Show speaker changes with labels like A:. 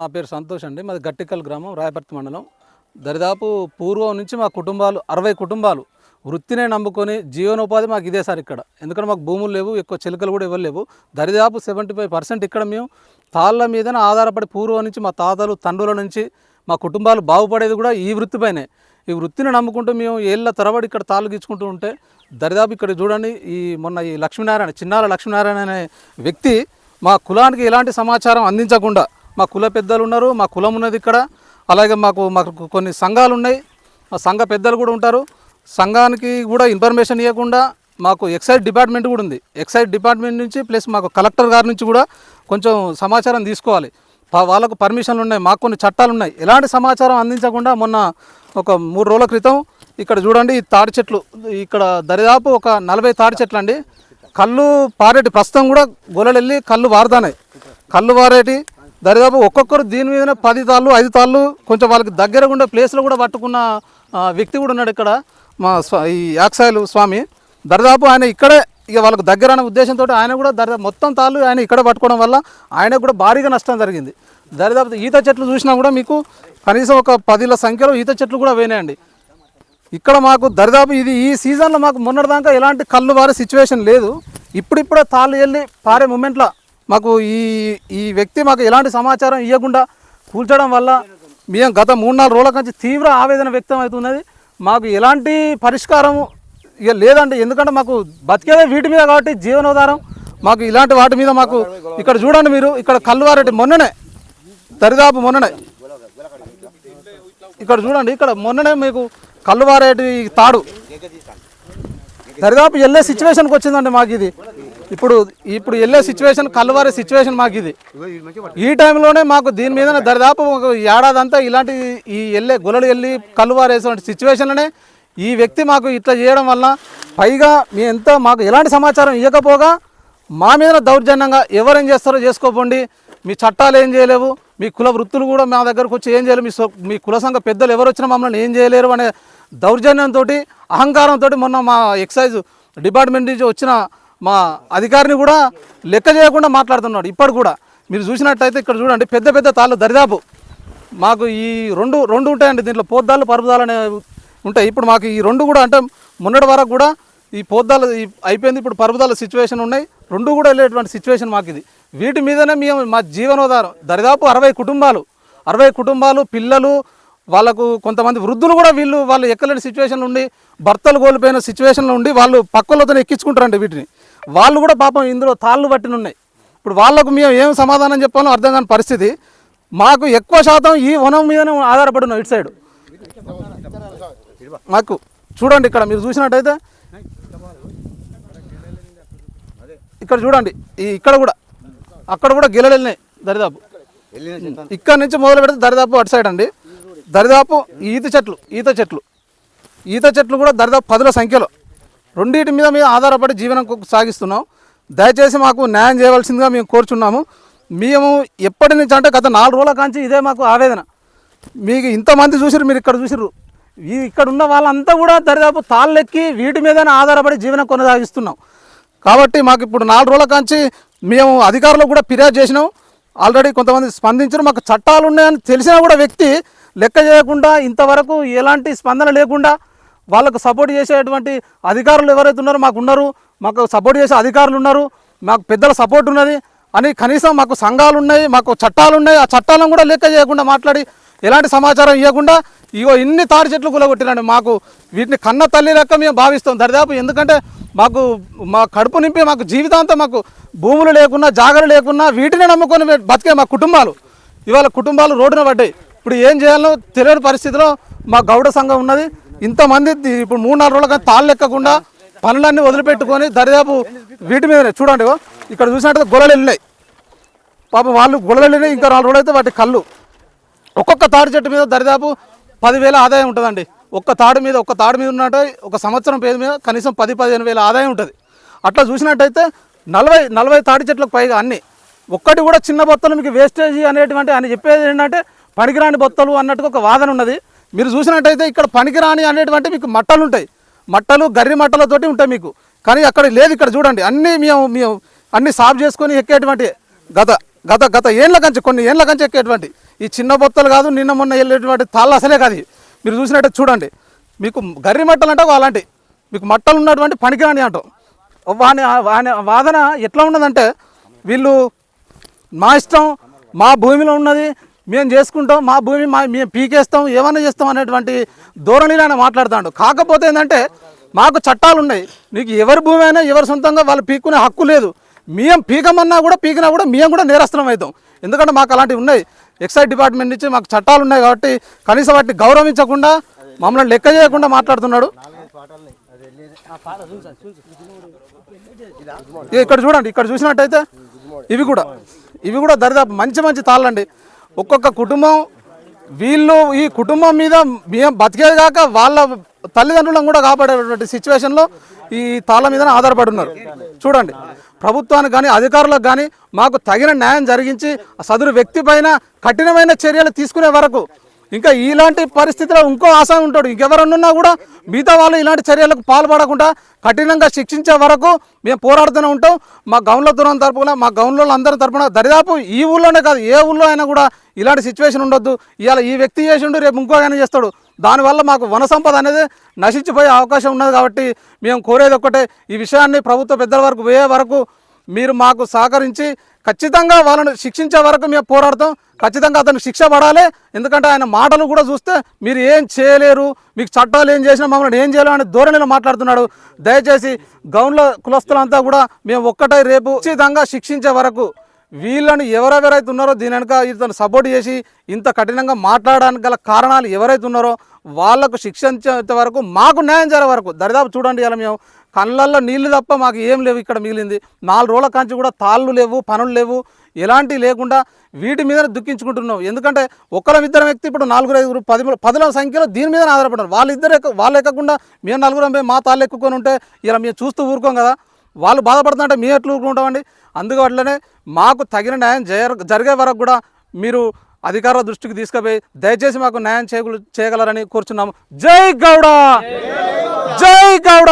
A: నా పేరు సంతోష్ అండి. మాది గట్టికల్ గ్రామం రాయపర్తి మండలం. దరిదాపు పూర్వం నుంచి మా కుటుంబాలు అరవై కుటుంబాలు వృత్తినే నమ్ముకొని జీవనోపాధి మాకు ఇదే సార్ ఇక్కడ. ఎందుకంటే మాకు భూములు లేవు ఎక్కువ చిలుకలు కూడా ఇవ్వలేవు లేవు. దరిదాపు సెవెంటీ ఫైవ్ పర్సెంట్ ఇక్కడ మేము తాళ్ళ మీదనే ఆధారపడి పూర్వం నుంచి మా తాతలు తండ్రుల నుంచి మా కుటుంబాలు బాగుపడేది కూడా ఈ వృత్తిపైనే. ఈ వృత్తిని నమ్ముకుంటూ మేము ఏళ్ళ తరబడి ఇక్కడ తాళ్ళు గీచుకుంటూ ఉంటే దరిదాపు ఇక్కడ చూడండి ఈ మొన్న ఈ లక్ష్మీనారాయణ చిన్నాల లక్ష్మీనారాయణ అనే వ్యక్తి మా కులానికి ఎలాంటి సమాచారం అందించకుండా మా కుల పెద్దలు ఉన్నారు మా కులం ఉన్నది ఇక్కడ. అలాగే మాకు మాకు కొన్ని సంఘాలు ఉన్నాయి. మా సంఘ పెద్దలు కూడా ఉంటారు. సంఘానికి కూడా ఇన్ఫర్మేషన్ ఇవ్వకుండా మాకు ఎక్సైజ్ డిపార్ట్మెంట్ కూడా ఉంది. ఎక్సైజ్ డిపార్ట్మెంట్ నుంచి ప్లస్ మాకు కలెక్టర్ గారి నుంచి కూడా కొంచెం సమాచారం తీసుకోవాలి. వాళ్ళకు పర్మిషన్లు ఉన్నాయి మాకు కొన్ని చట్టాలు ఉన్నాయి. ఎలాంటి సమాచారం అందించకుండా మొన్న ఒక మూడు రోజుల క్రితం ఇక్కడ చూడండి ఈ తాడి చెట్లు ఇక్కడ దరిదాపు ఒక నలభై తాడి చెట్లు అండి. కళ్ళు పారేటి ప్రస్తుతం కూడా గొలలెళ్ళి కళ్ళు వారుతానాయి కళ్ళు వారేటి దరిదాపు ఒక్కొక్కరు దీని మీదనే పది తాళ్ళు ఐదు తాళ్ళు కొంచెం వాళ్ళకి దగ్గర ఉండే ప్లేస్లో కూడా పట్టుకున్న వ్యక్తి కూడా ఉన్నాడు ఇక్కడ మా స్వా ఈ యాక్సాయలు స్వామి. దరిదాపు ఆయన ఇక్కడే ఇక వాళ్ళకి దగ్గర అనే ఉద్దేశంతో ఆయన కూడా దరిదాపు మొత్తం తాళ్ళు ఆయన ఇక్కడ పట్టుకోవడం వల్ల ఆయనకు కూడా భారీగా నష్టం జరిగింది. దరిదాపు ఈత చెట్లు చూసినా కూడా మీకు కనీసం ఒక పదిల సంఖ్యలో ఈత చెట్లు కూడా పోయినాయండి ఇక్కడ మాకు దరిదాపు ఇది ఈ సీజన్లో మాకు మొన్నటిదాకా ఎలాంటి కళ్ళు వారే సిచ్యువేషన్ లేదు. ఇప్పుడిప్పుడే తాళ్ళు వెళ్ళి పారే మూమెంట్లో మాకు ఈ ఈ వ్యక్తి మాకు ఎలాంటి సమాచారం ఇవ్వకుండా కూల్చడం వల్ల మేము గత మూడు నాలుగు రోజుల నుంచి తీవ్ర ఆవేదన వ్యక్తం అవుతున్నది. మాకు ఎలాంటి పరిష్కారం ఇక లేదండి. ఎందుకంటే మాకు బతికేదే వీటి మీద కాబట్టి జీవనోధారం మాకు ఇలాంటి వాటి మీద మాకు ఇక్కడ చూడండి మీరు ఇక్కడ కల్లువారెడ్డి మొన్ననే దరిదాపు మొన్ననే. ఇక్కడ చూడండి ఇక్కడ మొన్ననే మీకు కల్లువారెడ్డి తాడు. దరిదాపు వెళ్ళే సిచ్యువేషన్కి వచ్చిందండి మాకు ఇది. ఇప్పుడు ఇప్పుడు వెళ్ళే సిచ్యువేషన్ కల్వారే సిచ్యువేషన్ మాకు ఇది ఈ టైంలోనే మాకు దీని మీద దరిదాపు ఒక ఏడాది అంతా ఇలాంటి ఈ వెళ్ళే గులలు వెళ్ళి కళ్ళు సిచ్యువేషన్లోనే ఈ వ్యక్తి మాకు ఇట్లా చేయడం వల్ల పైగా మీ ఎంత మాకు ఎలాంటి సమాచారం ఇవ్వకపోగా మా మీద దౌర్జన్యంగా ఎవరేం చేస్తారో చేసుకోపోండి. మీ చట్టాలు ఏం చేయలేవు. మీ కుల వృత్తులు కూడా మా దగ్గరకు వచ్చి ఏం చేయలేవు. మీ సో- మీ కుల సంఘ పెద్దలు ఎవరు వచ్చినా మమ్మల్ని ఏం చేయలేరు అనే దౌర్జన్యంతో అహంకారంతో మొన్న మా ఎక్సైజ్ డిపార్ట్మెంట్ నుంచి వచ్చిన మా అధికారిని కూడా లెక్క చేయకుండా మాట్లాడుతున్నాడు. ఇప్పటి కూడా. మీరు చూసినట్టయితే ఇక్కడ చూడండి పెద్ద పెద్ద తాళ్ళు దరిదాపు. మాకు ఈ రెండు రెండు ఉంటాయండి దీంట్లో. పోద్దాలు పరుపుదాలు అనేవి ఉంటాయి. ఇప్పుడు మాకు ఈ రెండు కూడా అంటే మొన్నటి వరకు కూడా ఈ పోద్దాలు ఈ అయిపోయింది. ఇప్పుడు పరుపుదాల సిచ్యువేషన్ ఉన్నాయి. రెండు కూడా వెళ్ళేటువంటి సిచ్యువేషన్ మాకు ఇది. వీటి మీదనే మేము మా జీవనోధారం దరిదాపు అరవై కుటుంబాలు. అరవై కుటుంబాలు పిల్లలు వాళ్ళకు కొంతమంది వృద్ధులు కూడా వీళ్ళు వాళ్ళు ఎక్కలేని సిచ్యువేషన్లు ఉండి భర్తలు కోల్పోయిన సిచ్యువేషన్లు ఉండి వాళ్ళు పక్కలతో ఎక్కించుకుంటారండి వీటిని. వాళ్ళు కూడా పాపం ఇందులో తాళ్ళు పట్టిన ఉన్నాయి. ఇప్పుడు వాళ్ళకు మేము ఏం సమాధానం చెప్పాలో అర్థం కాని పరిస్థితి. మాకు ఎక్కువ శాతం ఈ వనం మీదనే ఆధారపడి ఇటు సైడ్. మాకు చూడండి ఇక్కడ మీరు చూసినట్టయితే ఇక్కడ చూడండి ఈ ఇక్కడ కూడా అక్కడ కూడా గిలలు వెళ్ళినాయి దరిదాపు. ఇక్కడ నుంచి మొదలు పెడితే దరిదాపు అటు సైడ్ అండి. దరిదాపు ఈత చెట్లు ఈత చెట్లు. ఈత చెట్లు కూడా దరిదాపు పదుల సంఖ్యలో. రెండింటి మీద మేము ఆధారపడి జీవనం కొ- సాగిస్తున్నాం. దయచేసి మాకు న్యాయం చేయవలసిందిగా మేము కోరుచున్నాము. మేము ఎప్పటి నుంచి అంటే గత నాలుగు రోజుల కాంచి ఇదే మాకు ఆవేదన. మీకు ఇంతమంది చూసిరు మీరు ఇక్కడ చూసిర్రు. ఇక్కడ ఉన్న వాళ్ళంతా కూడా దరిదాపు తాళ్ళెక్కి వీటి మీదనే ఆధారపడి జీవనం కొనసాగిస్తున్నాం. కాబట్టి మాకు ఇప్పుడు నాలుగు రోజుల కాంచి మేము అధికారులకు కూడా ఫిర్యాదు చేసినాం. ఆల్రెడీ కొంతమంది స్పందించారు. మాకు చట్టాలు ఉన్నాయని తెలిసినా కూడా వ్యక్తి లెక్క చేయకుండా ఇంతవరకు ఎలాంటి స్పందన లేకుండా వాళ్ళకు సపోర్ట్ చేసేటువంటి అధికారులు ఎవరైతే ఉన్నారో మాకు ఉన్నారు. మాకు సపోర్ట్ చేసే అధికారులు ఉన్నారు. మాకు పెద్దల సపోర్ట్ ఉన్నది. అని కనీసం మాకు సంఘాలు ఉన్నాయి మాకు చట్టాలు ఉన్నాయి. ఆ చట్టాలను కూడా లెక్క చేయకుండా మాట్లాడి ఎలాంటి సమాచారం ఇవ్వకుండా ఇగో ఇన్ని తాడి చెట్లు కూలగొట్టినండి మాకు. వీటిని కన్న తల్లి లెక్క మేము భావిస్తాం. దరిదాపు ఎందుకంటే మాకు మా కడుపు నింపి మాకు జీవితాంతం మాకు భూములు లేకున్నా జాగలు లేకున్నా వీటిని నమ్ముకొని బతికే మా కుటుంబాలు. ఇవాళ కుటుంబాలు రోడ్డున పడ్డాయి. ఇప్పుడు ఏం చేయాలో తెలియని పరిస్థితిలో మా గౌడ సంఘం ఉన్నది. ఇంతమంది ఇప్పుడు మూడు నాలుగు రోజులుగా తాళ్ళు లెక్కకుండా పనులన్నీ వదిలిపెట్టుకొని దరిదాపు వీటి మీద చూడండి ఇక్కడ చూసినట్టు గొలలు వెళ్ళినాయి పాపం వాళ్ళు గొలలు వెళ్ళినాయి ఇంకా నాలుగు రోజులు అయితే వాటి కళ్ళు. ఒక్కొక్క తాడి చెట్టు మీద దరిదాపు పదివేల ఆదాయం ఉంటుందండి. ఒక్క తాడు మీద ఒక్క తాడు మీద ఉన్నట్టు ఒక సంవత్సరం పేరు మీద కనీసం పది పదిహేను వేల ఆదాయం ఉంటుంది. అట్లా చూసినట్టయితే నలభై నలభై తాడి చెట్లకు పైగా అన్ని. ఒక్కటి కూడా చిన్న బొత్తలు మీకు వేస్టేజీ అనేటువంటి అని చెప్పేది ఏంటంటే పనికిరాని బొత్తలు అన్నట్టుగా ఒక వాదన ఉన్నది. మీరు చూసినట్టయితే ఇక్కడ పనికిరాని అనేటువంటి మీకు మట్టలు ఉంటాయి. మట్టలు గర్రి మట్టలతోటి ఉంటాయి మీకు. కానీ అక్కడ లేదు ఇక్కడ చూడండి. అన్నీ మేము మేము అన్నీ సాఫ్ చేసుకొని ఎక్కేటువంటి గత గత గత ఏళ్ళ కంచి కొన్ని ఏళ్ళ కంచి ఎక్కేటువంటి. ఈ చిన్న బొత్తలు కాదు నిన్న మొన్న వెళ్ళేటువంటి తాళ్ళు అసలే కాదు మీరు చూసినట్టు చూడండి. మీకు గర్రి మట్టలు అంటే అలాంటి మీకు మట్టలు ఉన్నటువంటి పనికిరాని అంటాం. వాని వాని వాదన ఎట్లా ఉన్నదంటే వీళ్ళు మా ఇష్టం మా భూమిలో ఉన్నది మేము చేసుకుంటాం మా భూమి మా మేము పీకేస్తాం ఏమైనా చేస్తాం అనేటువంటి ధోరణిలో ఆయన మాట్లాడుతాడు. కాకపోతే ఏంటంటే మాకు చట్టాలు ఉన్నాయి నీకు ఎవరి భూమి అయినా ఎవరి సొంతంగా వాళ్ళు పీక్కునే హక్కు లేదు. మేము పీకమన్నా కూడా పీకినా కూడా మేము కూడా నేరస్తులం అవుతాం ఎందుకంటే మాకు అలాంటివి ఉన్నాయి. ఎక్సైజ్ డిపార్ట్మెంట్ నుంచి మాకు చట్టాలు ఉన్నాయి కాబట్టి కనీసం వాటిని గౌరవించకుండా మమ్మల్ని లెక్క చేయకుండా మాట్లాడుతున్నాడు. ఇక్కడ చూడండి ఇక్కడ చూసినట్టయితే ఇవి కూడా ఇవి కూడా దరిదాపు మంచి మంచి తాళ్ళండి. ఒక్కొక్క కుటుంబం వీళ్ళు ఈ కుటుంబం మీద మేము బతికేది కాక వాళ్ళ తల్లిదండ్రులను కూడా కాపాడేటువంటి సిచ్యువేషన్లో ఈ తాళ్ళ మీదనే ఆధారపడి ఉన్నారు చూడండి ప్రభుత్వానికి కానీ అధికారులకు కానీ మాకు తగిన న్యాయం జరిగించి సదురు వ్యక్తి పైన కఠినమైన చర్యలు తీసుకునే వరకు ఇంకా ఇలాంటి పరిస్థితిలో ఇంకో ఆశ ఉంటాడు. ఇంకెవరన్నా కూడా మిగతా వాళ్ళు ఇలాంటి చర్యలకు పాల్పడకుండా కఠినంగా శిక్షించే వరకు మేము పోరాడుతూనే ఉంటాం. మా గౌన్ల దూరం తరపున మా గౌన్లో అందరి తరపున దరిదాపు ఈ ఊళ్ళోనే కాదు ఏ ఊళ్ళో అయినా కూడా ఇలాంటి సిచ్యువేషన్ ఉండొద్దు. ఇవాళ ఈ వ్యక్తి చేసిండు రేపు ఇంకో ఆయన చేస్తాడు. దానివల్ల మాకు వన సంపద అనేది నశించిపోయే అవకాశం ఉన్నది కాబట్టి మేము కోరేది ఒక్కటే. ఈ విషయాన్ని ప్రభుత్వ పెద్దల వరకు పోయే వరకు మీరు మాకు సహకరించి ఖచ్చితంగా వాళ్ళను శిక్షించే వరకు మేము పోరాడతాం. ఖచ్చితంగా అతనికి శిక్ష పడాలి. ఎందుకంటే ఆయన మాటలు కూడా చూస్తే మీరు ఏం చేయలేరు మీకు చట్టాలు ఏం చేసినా మమ్మల్ని ఏం చేయలేము అనే ధోరణిలో మాట్లాడుతున్నాడు. దయచేసి గౌన్ల కులస్తులంతా కూడా మేము ఒక్కటై రేపు ఖచ్చితంగా శిక్షించే వరకు వీళ్ళని ఎవరెవరైతే ఉన్నారో దీని వెనక ఇతను సపోర్ట్ చేసి ఇంత కఠినంగా మాట్లాడడానికి గల కారణాలు ఎవరైతే ఉన్నారో వాళ్ళకు శిక్షించేంత వరకు మాకు న్యాయం జరిగే వరకు. దరిదాపు చూడండి ఇలా మేము కళ్ళల్లో నీళ్ళు తప్ప మాకు ఏం లేవు ఇక్కడ మిగిలింది. నాలుగు రోజుల కాంచి కూడా తాళ్ళు లేవు పనులు లేవు ఎలాంటివి లేకుండా వీటి మీద దుఃఖించుకుంటున్నాం ఎందుకంటే ఒకళ్ళ ఇద్దరు వ్యక్తి ఇప్పుడు నలుగురు ఐదుగురు పది పదుల సంఖ్యలో దీని మీద ఆధారపడారు వాళ్ళిద్దరు ఎక్క వాళ్ళు ఎక్కకుండా మేము నలుగురం పోయి మా తాళ్ళు ఎక్కుకొని ఉంటే ఇలా మేము చూస్తూ ఊరుకోం కదా. వాళ్ళు బాధపడుతుంటే మేము ఎట్లా ఊరుకుంటామండి అందువల్లనే మాకు తగిన న్యాయం జరిగే వరకు కూడా మీరు అధికారుల దృష్టికి తీసుకుపోయి దయచేసి మాకు న్యాయం చేయగలరని కోరుచున్నాము. జై గౌడ! జై గౌడ!